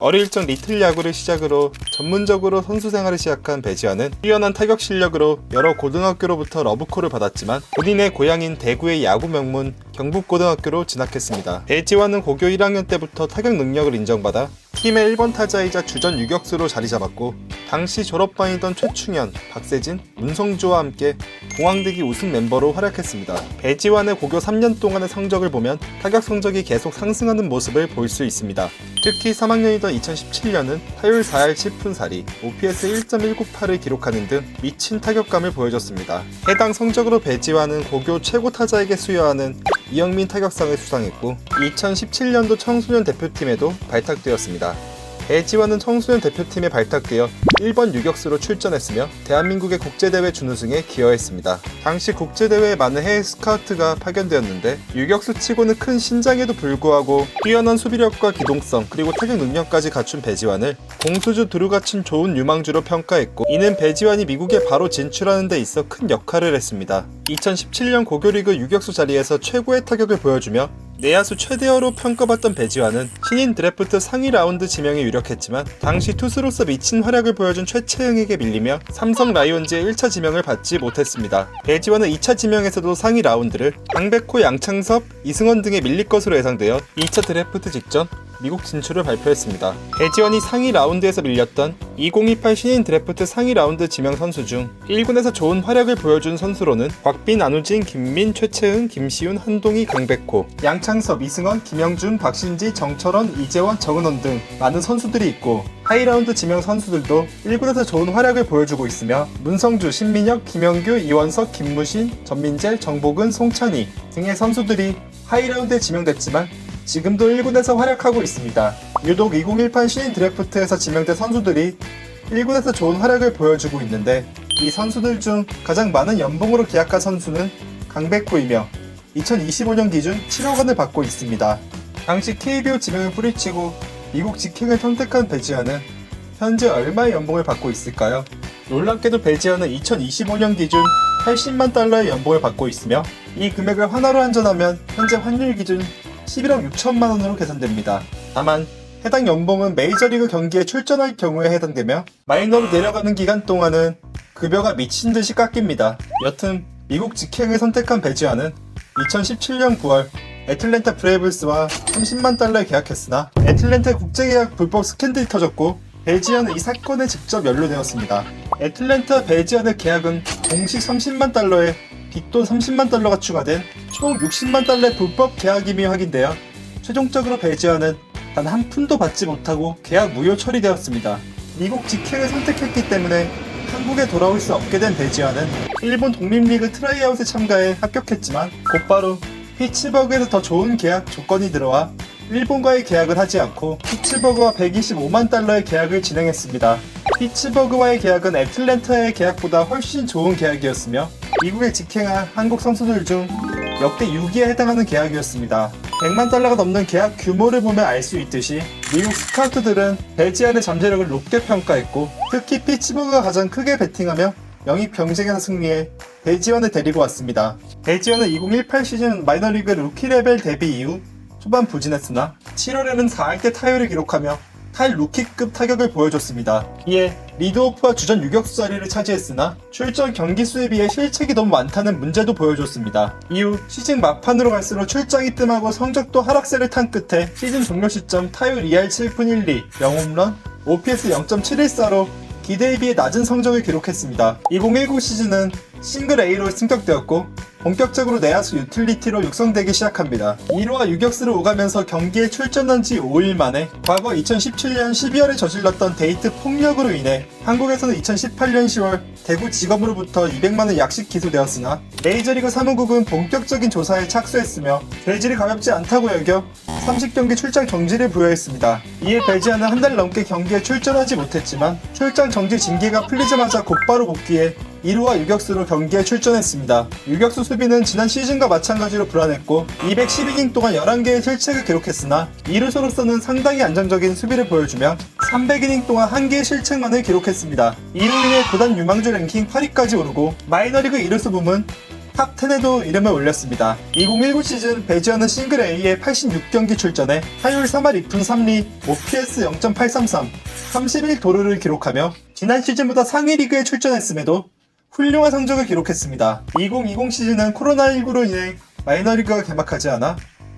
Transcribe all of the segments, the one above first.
어릴 적 리틀 야구를 시작으로 전문적으로 선수 생활을 시작한 배지환은 뛰어난 타격 실력으로 여러 고등학교로부터 러브콜을 받았지만 본인의 고향인 대구의 야구 명문 경북고등학교로 진학했습니다. 배지환은 고교 1학년 때부터 타격 능력을 인정받아 팀의 1번 타자이자 주전 유격수로 자리 잡았고 당시 졸업반이던 최충현, 박세진, 문성주와 함께 공항대기 우승 멤버로 활약했습니다. 배지환의 고교 3년 동안의 성적을 보면 타격 성적이 계속 상승하는 모습을 볼 수 있습니다. 특히 3학년이던 2017년은 타율 4할 10푼 4리, OPS 1.198을 기록하는 등 미친 타격감을 보여줬습니다. 해당 성적으로 배지환은 고교 최고 타자에게 수여하는 이영민 타격상을 수상했고 2017년도 청소년 대표팀에도 발탁되었습니다. 배지환은 청소년 대표팀에 발탁되어 1번 유격수로 출전했으며 대한민국의 국제대회 준우승에 기여했습니다. 당시 국제대회에 많은 해외 스카우트가 파견되었는데 유격수 치고는 큰 신장에도 불구하고 뛰어난 수비력과 기동성 그리고 타격 능력까지 갖춘 배지환을 공수주 두루 갖춘 좋은 유망주로 평가했고 이는 배지환이 미국에 바로 진출하는 데 있어 큰 역할을 했습니다. 2017년 고교리그 유격수 자리에서 최고의 타격을 보여주며 내야수 최대어로 평가받던 배지환은 신인 드래프트 상위 라운드 지명에 유력했지만 당시 투수로서 미친 활약을 보여준 최채영에게 밀리며 삼성 라이온즈의 1차 지명을 받지 못했습니다. 배지환은 2차 지명에서도 상위 라운드를 강백호, 양창섭, 이승원 등에 밀릴 것으로 예상되어 2차 드래프트 직전 미국 진출을 발표했습니다. 배지원이 상위 라운드에서 밀렸던 2028 신인 드래프트 상위 라운드 지명 선수 중 1군에서 좋은 활약을 보여준 선수로는 곽빈, 안우진, 김민, 최채은, 김시훈, 한동희, 강백호, 양창섭, 이승원, 김영준, 박신지, 정철원, 이재원, 정은원 등 많은 선수들이 있고 하이라운드 지명 선수들도 1군에서 좋은 활약을 보여주고 있으며 문성주, 신민혁, 김영규, 이원석, 김무신, 전민재, 정복은, 송찬희 등의 선수들이 하이라운드에 지명됐지만 지금도 1군에서 활약하고 있습니다. 유독 2018 신인 드래프트에서 지명된 선수들이 1군에서 좋은 활약을 보여주고 있는데 이 선수들 중 가장 많은 연봉으로 계약한 선수는 강백호이며 2025년 기준 7억 원을 받고 있습니다. 당시 KBO 지명을 뿌리치고 미국 직행을 선택한 배지현은 현재 얼마의 연봉을 받고 있을까요? 놀랍게도 배지현은 2025년 기준 80만 달러의 연봉을 받고 있으며 이 금액을 환화로 환전하면 현재 환율 기준 11억 6천만 원으로 계산됩니다. 다만 해당 연봉은 메이저리그 경기에 출전할 경우에 해당되며 마이너로 내려가는 기간 동안은 급여가 미친 듯이 깎입니다. 여튼 미국 직행을 선택한 배지환은 2017년 9월 애틀랜타 브레이블스와 30만 달러에 계약했으나 애틀랜타 국제계약 불법 스캔들이 터졌고 배지안은 이 사건에 직접 연루되었습니다. 애틀랜타 배지안의 계약은 공식 30만 달러에 뒷돈 30만 달러가 추가된 총 60만 달러의 불법 계약임이 확인되어 최종적으로 배지안은 단 한 푼도 받지 못하고 계약 무효 처리되었습니다. 미국 직행을 선택했기 때문에 한국에 돌아올 수 없게 된 배지환은 일본 독립리그 트라이아웃에 참가해 합격했지만 곧바로 피츠버그에서 더 좋은 계약 조건이 들어와 일본과의 계약을 하지 않고 피츠버그와 125만 달러의 계약을 진행했습니다. 피츠버그와의 계약은 애틀랜타의 계약보다 훨씬 좋은 계약이었으며 미국에 직행한 한국 선수들 중 역대 6위에 해당하는 계약이었습니다. 100만 달러가 넘는 계약 규모를 보면 알 수 있듯이 미국 스카우트들은 배지안의 잠재력을 높게 평가했고 특히 피츠버그가 가장 크게 베팅하며 영입 경쟁에서 승리해 배지원을 데리고 왔습니다. 배지원은 2018 시즌 마이너리그 루키 레벨 데뷔 이후 초반 부진했으나 7월에는 4할대 타율을 기록하며 탈 루키급 타격을 보여줬습니다. 이에 리드오프와 주전 유격수 자리를 차지했으나 출전 경기 수에 비해 실책이 너무 많다는 문제도 보여줬습니다. 이후 시즌 막판으로 갈수록 출장이 뜸하고 성적도 하락세를 탄 끝에 시즌 종료 시점 타율 2할 7푼 1리, 0홈런, OPS 0.714로 기대에 비해 낮은 성적을 기록했습니다. 2019 시즌은 싱글 A로 승격되었고 본격적으로 내야수 유틸리티로 육성되기 시작합니다. 1호와 유격수를 오가면서 경기에 출전한 지 5일 만에 과거 2017년 12월에 저질렀던 데이트 폭력으로 인해 한국에서는 2018년 10월 대구 지검으로부터 200만원 약식 기소되었으나 메이저리그 사무국은 본격적인 조사에 착수했으며 죄질이 가볍지 않다고 여겨 30경기 출장 정지를 부여했습니다. 이에 배지아는 한 달 넘게 경기에 출전하지 못했지만 출장 정지 징계가 풀리자마자 곧바로 복귀해 1호와 유격수로 경기에 출전했습니다. 유격수 수비는 지난 시즌과 마찬가지로 불안했고 212이닝 동안 11개의 실책을 기록했으나 2루수로서는 상당히 안정적인 수비를 보여주며 300이닝 동안 1개의 실책만을 기록했습니다. 이로 인해 구단 유망주 랭킹 8위까지 오르고 마이너리그 1루수 부문 탑 10에도 이름을 올렸습니다. 2019 시즌 배지어는 싱글 A에 86경기 출전해 타율 3할 2푼 3리, OPS 0.833, 31도루를 기록하며 지난 시즌보다 상위 리그에 출전했음에도 훌륭한 성적을 기록했습니다. 2020 시즌은 코로나19로 인해 마이너리그가 개막하지 않아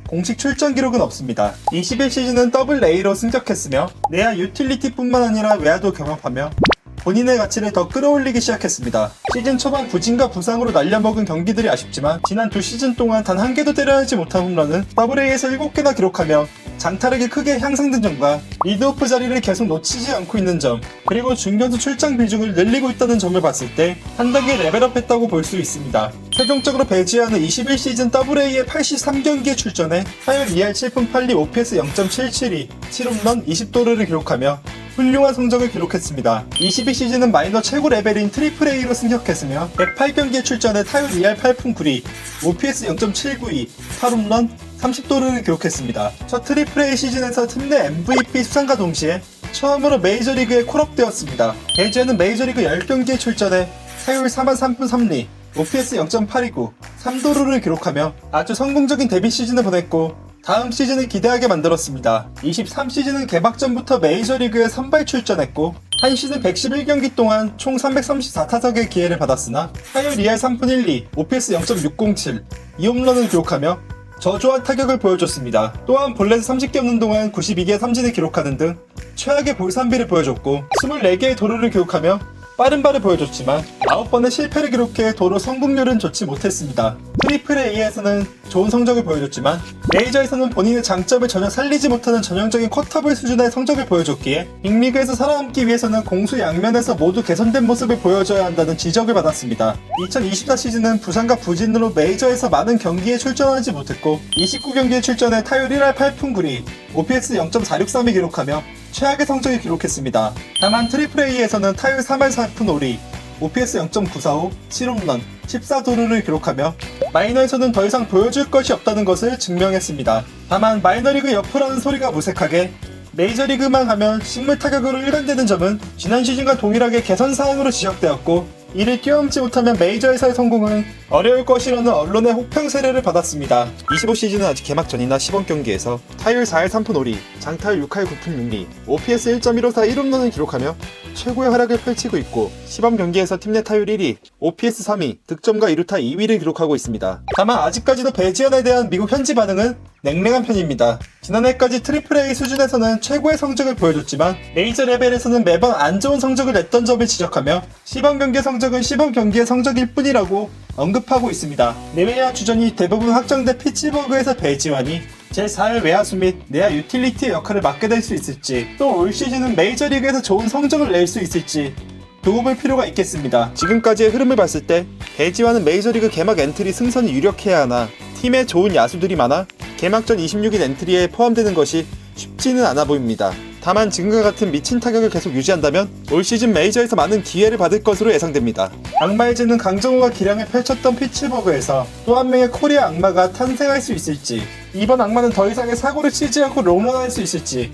공식 출전 기록은 없습니다. 21 시즌은 더블 A로 승격했으며 내야 유틸리티뿐만 아니라 외야도 경험하며 본인의 가치를 더 끌어올리기 시작했습니다. 시즌 초반 부진과 부상으로 날려먹은 경기들이 아쉽지만 지난 두 시즌 동안 단 한 개도 때려내지 못한 홈런은 더블A에서 7개나 기록하며 장타력이 크게 향상된 점과 리드오프 자리를 계속 놓치지 않고 있는 점 그리고 중견수 출장 비중을 늘리고 있다는 점을 봤을 때 한 단계 레벨업했다고 볼 수 있습니다. 최종적으로 배지하는 21시즌 WA의 83경기에 출전해 타율 2할 7푼 8리 OPS 0.772, 7홈런 20도루를 기록하며 훌륭한 성적을 기록했습니다. 22 시즌은 마이너 최고 레벨인 트리플 A로 승격했으며 108경기에 출전해 타율 2할 8푼 9리, OPS 0.792, 8홈런 30도루를 기록했습니다. 첫 트리플 A 시즌에서 팀 내 MVP 수상과 동시에 처음으로 메이저리그에 콜업되었습니다. 배지는 메이저리그 10경기에 출전해 타율 4만 3푼 3리, OPS 0.829, 3도루를 기록하며 아주 성공적인 데뷔 시즌을 보냈고 다음 시즌을 기대하게 만들었습니다. 23시즌은 개막 전부터 메이저리그에 선발 출전했고 한 시즌 111경기 동안 총 334타석의 기회를 받았으나 타율 2할 3푼 1리, OPS 0.607, 2홈런을 기록하며 저조한 타격을 보여줬습니다. 또한 본래에서 30개 없는 동안 92개의 삼진을 기록하는 등 최악의 볼산비를 보여줬고 24개의 도루를 기록하며 빠른 발을 보여줬지만 9번의 실패를 기록해 도로 성공률은 좋지 못했습니다. 트리플 A에서는 좋은 성적을 보여줬지만 메이저에서는 본인의 장점을 전혀 살리지 못하는 전형적인 쿼터블 수준의 성적을 보여줬기에 빅리그에서 살아남기 위해서는 공수 양면에서 모두 개선된 모습을 보여줘야 한다는 지적을 받았습니다. 2024 시즌은 부상과 부진으로 메이저에서 많은 경기에 출전하지 못했고 29경기에 출전해 타율 1할 8푼 9리, OPS 0.463을 기록하며 최악의 성적을 기록했습니다. 다만 트리플 A에서는 타율 3할 4푼 5리, OPS 0.945, 7홈런, 14도루를 기록하며 마이너에서는 더 이상 보여줄 것이 없다는 것을 증명했습니다. 다만 마이너리그 옆으라는 소리가 무색하게 메이저리그만 가면 식물 타격으로 일관되는 점은 지난 시즌과 동일하게 개선 사항으로 지적되었고 이를 뛰어넘지 못하면 메이저에서의 성공은 어려울 것이라는 언론의 혹평 세례를 받았습니다. 25시즌은 아직 개막 전이나 시범 경기에서 타율 4할 3푼 5리, 장타율 6할 9푼 6리, OPS 1.154 1홈런을 기록하며 최고의 활약을 펼치고 있고 시범 경기에서 팀 내 타율 1위, OPS 3위, 득점과 2루타 2위를 기록하고 있습니다. 다만 아직까지도 배지현에 대한 미국 현지 반응은 냉랭한 편입니다. 지난해까지 트리플 A 수준에서는 최고의 성적을 보여줬지만 메이저 레벨에서는 매번 안 좋은 성적을 냈던 점을 지적하며 시범 경기 성적은 시범 경기의 성적일 뿐이라고 언급하고 있습니다. 내외야 주전이 대부분 확정된 피츠버그에서 배지환이 제4회 외야수 및 내야 유틸리티의 역할을 맡게 될 수 있을지 또 올 시즌은 메이저리그에서 좋은 성적을 낼 수 있을지 두고 볼 필요가 있겠습니다. 지금까지의 흐름을 봤을 때 배지환은 메이저리그 개막 엔트리 승선이 유력해야 하나 팀에 좋은 야수들이 많아 개막전 26인 엔트리에 포함되는 것이 쉽지는 않아 보입니다. 다만 지금과 같은 미친 타격을 계속 유지한다면 올 시즌 메이저에서 많은 기회를 받을 것으로 예상됩니다. 악마의즈는 강정호가 기량을 펼쳤던 피츠버그에서 또 한 명의 코리아 악마가 탄생할 수 있을지 이번 악마는 더 이상의 사고를 치지 않고 롱런할 수 있을지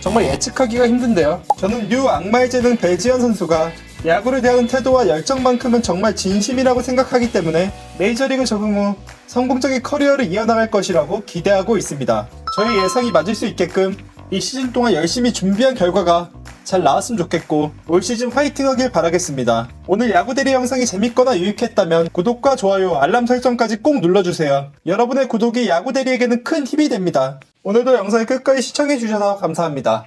정말 예측하기가 힘든데요. 저는 뉴 악마의 재능 배지현 선수가 야구를 대하는 태도와 열정만큼은 정말 진심이라고 생각하기 때문에 메이저리그 적응 후 성공적인 커리어를 이어나갈 것이라고 기대하고 있습니다. 저의 예상이 맞을 수 있게끔 이 시즌 동안 열심히 준비한 결과가 잘 나왔으면 좋겠고 올 시즌 화이팅 하길 바라겠습니다. 오늘 야구대리 영상이 재밌거나 유익했다면 구독과 좋아요, 알람 설정까지 꼭 눌러주세요. 여러분의 구독이 야구대리에게는 큰 힘이 됩니다. 오늘도 영상을 끝까지 시청해주셔서 감사합니다.